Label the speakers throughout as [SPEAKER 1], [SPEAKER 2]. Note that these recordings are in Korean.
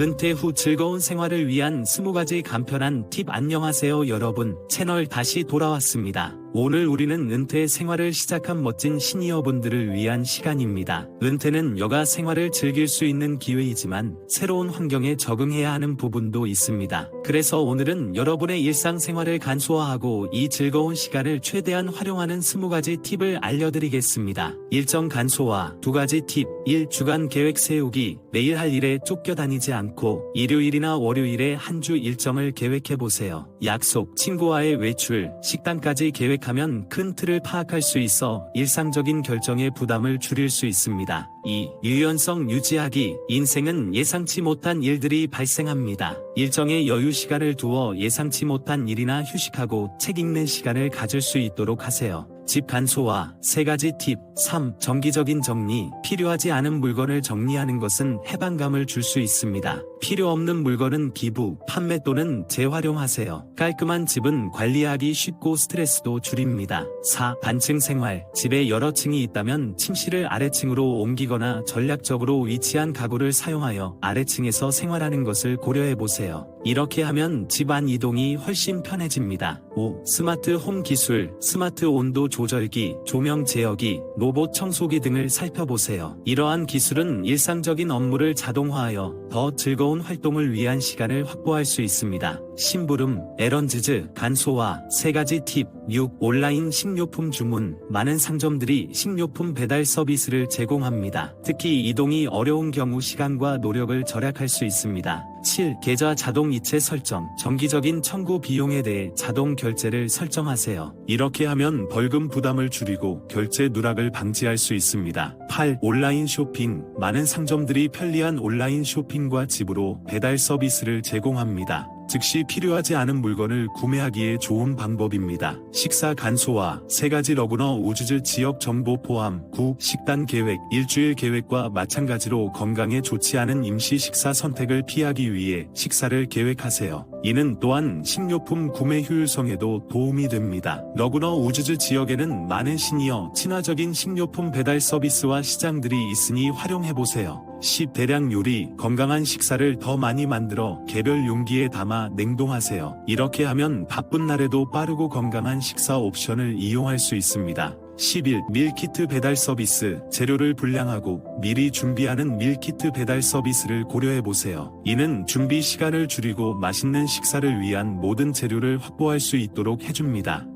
[SPEAKER 1] 은퇴 후 즐거운 생활을 위한 20가지 간편한 팁 안녕하세요 여러분 채널 다시 돌아왔습니다. 오늘 우리는 은퇴 생활을 시작한 멋진 시니어분들을 위한 시간입니다. 은퇴는 여가 생활을 즐길 수 있는 기회이지만 새로운 환경에 적응해야 하는 부분도 있습니다. 그래서 오늘은 여러분의 일상생활을 간소화하고 이 즐거운 시간을 최대한 활용하는 20가지 팁을 알려드리겠습니다. 일정 간소화 두 가지 팁 1. 주간 계획 세우기 매일 할 일에 쫓겨 다니지 않고 일요일이나 월요일에 한 주 일정을 계획해 보세요. 약속, 친구와의 외출, 식단까지 계획 하면 큰 틀을 파악할 수 있어 일상적인 결정의 부담을 줄일 수 있습니다. 2. 유연성 유지하기 인생은 예상치 못한 일들이 발생합니다. 일정의 여유 시간을 두어 예상치 못한 일이나 휴식하고 책 읽는 시간을 가질 수 있도록 하세요. 집 간소화 세 가지 팁 3. 정기적인 정리 필요하지 않은 물건을 정리하는 것은 해방감을 줄 수 있습니다. 필요 없는 물건은 기부, 판매 또는 재활용하세요. 깔끔한 집은 관리하기 쉽고 스트레스도 줄입니다. 4. 반층 생활 집에 여러 층이 있다면 침실을 아래층으로 옮기거나 전략적으로 위치한 가구를 사용하여 아래층에서 생활하는 것을 고려해 보세요. 이렇게 하면 집안 이동이 훨씬 편해집니다. 5. 스마트 홈 기술, 스마트 온도 조절기, 조명 제어기, 로봇 청소기 등을 살펴보세요. 이러한 기술은 일상적인 업무를 자동화하여 더 즐거운 활동을 위한 시간을 확보할 수 있습니다. 심부름, 에런즈즈, 간소화, 세 가지 팁. 6. 온라인 식료품 주문. 많은 상점들이 식료품 배달 서비스를 제공합니다. 특히 이동이 어려운 경우 시간과 노력을 절약할 수 있습니다. 7. 계좌 자동 이체 설정. 정기적인 청구 비용에 대해 자동 결제를 설정하세요. 이렇게 하면 벌금 부담을 줄이고 결제 누락을 방지할 수 있습니다. 8. 온라인 쇼핑. 많은 상점들이 편리한 온라인 쇼핑과 집으로 배달 서비스를 제공합니다. 즉시 필요하지 않은 물건을 구매하기에 좋은 방법입니다. 식사 간소화, 세 가지 러그너 우주즈 지역 정보 포함, 9. 식단 계획, 일주일 계획과 마찬가지로 건강에 좋지 않은 임시 식사 선택을 피하기 위해 식사를 계획하세요. 이는 또한 식료품 구매 효율성에도 도움이 됩니다. 러그너 우주즈 지역에는 많은 시니어, 친화적인 식료품 배달 서비스와 시장들이 있으니 활용해보세요. 10. 대량 요리, 건강한 식사를 더 많이 만들어 개별 용기에 담아 냉동하세요. 이렇게 하면 바쁜 날에도 빠르고 건강한 식사 옵션을 이용할 수 있습니다. 11. 밀키트 배달 서비스, 재료를 불량하고 미리 준비하는 밀키트 배달 서비스를 고려해보세요. 이는 준비 시간을 줄이고 맛있는 식사를 위한 모든 재료를 확보할 수 있도록 해줍니다.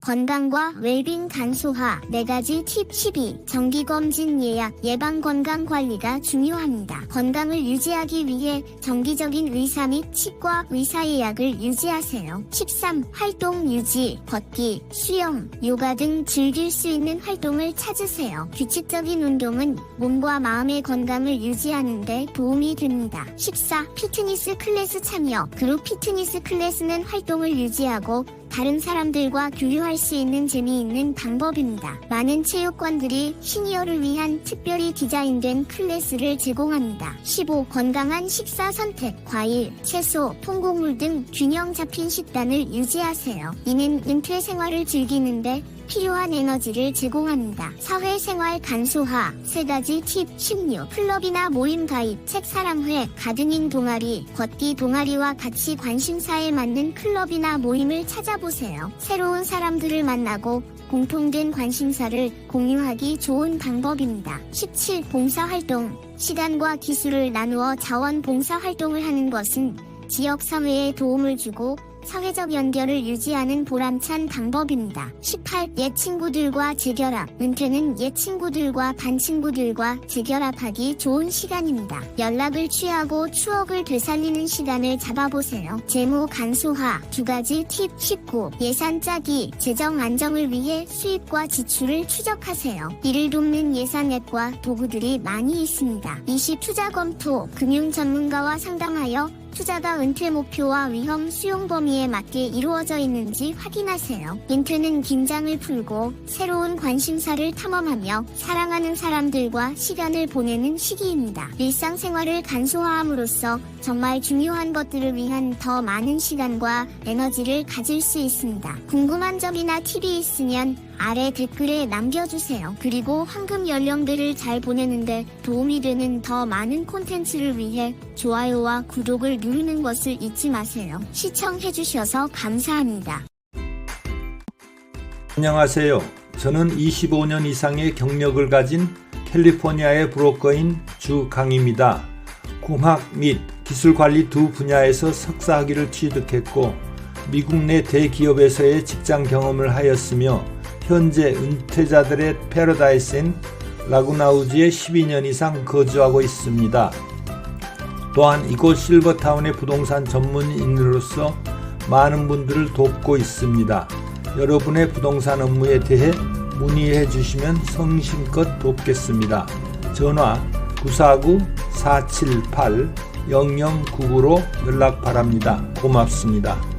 [SPEAKER 2] 건강과 웰빙 간소화 4가지 팁 12. 정기검진 예약 예방 건강 관리가 중요합니다. 건강을 유지하기 위해 정기적인 의사 및 치과 의사 예약을 유지하세요. 13. 활동 유지 걷기, 수영, 요가 등 즐길 수 있는 활동을 찾으세요. 규칙적인 운동은 몸과 마음의 건강을 유지하는 데 도움이 됩니다. 14. 피트니스 클래스 참여 그룹 피트니스 클래스는 활동을 유지하고 다른 사람들과 교류할 수 있는 재미있는 방법입니다. 많은 체육관들이 시니어를 위한 특별히 디자인된 클래스를 제공합니다. 15. 건강한 식사 선택, 과일, 채소, 통곡물 등 균형 잡힌 식단을 유지하세요. 이는 은퇴 생활을 즐기는데 필요한 에너지를 제공합니다. 사회생활 간소화, 세 가지 팁 16. 클럽이나 모임 가입, 책 사랑회, 가드닝 동아리, 걷기 동아리와 같이 관심사에 맞는 클럽이나 모임을 찾아보세요. 새로운 사람들을 만나고 공통된 관심사를 공유하기 좋은 방법입니다. 17. 봉사활동. 시간과 기술을 나누어 자원 봉사 활동을 하는 것은 지역 사회에 도움을 주고 사회적 연결을 유지하는 보람찬 방법입니다. 18. 옛 친구들과 재결합. 은퇴는 옛 친구들과 반 친구들과 재결합하기 좋은 시간입니다. 연락을 취하고 추억을 되살리는 시간을 잡아보세요. 재무 간소화. 두 가지 팁 19. 예산 짜기. 재정 안정을 위해 수입과 지출을 추적하세요. 이를 돕는 예산 앱과 도구들이 많이 있습니다. 20. 투자 검토. 금융 전문가와 상담하여 투자가 은퇴 목표와 위험 수용 범위에 맞게 이루어져 있는지 확인하세요. 은퇴는 긴장을 풀고 새로운 관심사를 탐험하며 사랑하는 사람들과 시간을 보내는 시기입니다. 일상생활을 간소화함으로써 정말 중요한 것들을 위한 더 많은 시간과 에너지를 가질 수 있습니다. 궁금한 점이나 팁이 있으면 아래 댓글에 남겨주세요. 그리고 황금 연령들을 잘 보내는데 도움이 되는 더 많은 콘텐츠를 위해 좋아요와 구독을 누르는 것을 잊지 마세요. 시청해주셔서 감사합니다.
[SPEAKER 3] 안녕하세요. 저는 25년 이상의 경력을 가진 캘리포니아의 브로커인 주강입니다. 공학 및 기술 관리 두 분야에서 석사학위를 취득했고 미국 내 대기업에서의 직장 경험을 하였으며 현재 은퇴자들의 패러다이스인 라구나우즈에 12년 이상 거주하고 있습니다. 또한 이곳 실버타운의 부동산 전문인으로서 많은 분들을 돕고 있습니다. 여러분의 부동산 업무에 대해 문의해 주시면 성심껏 돕겠습니다. 전화 949-478-0099로 연락 바랍니다. 고맙습니다.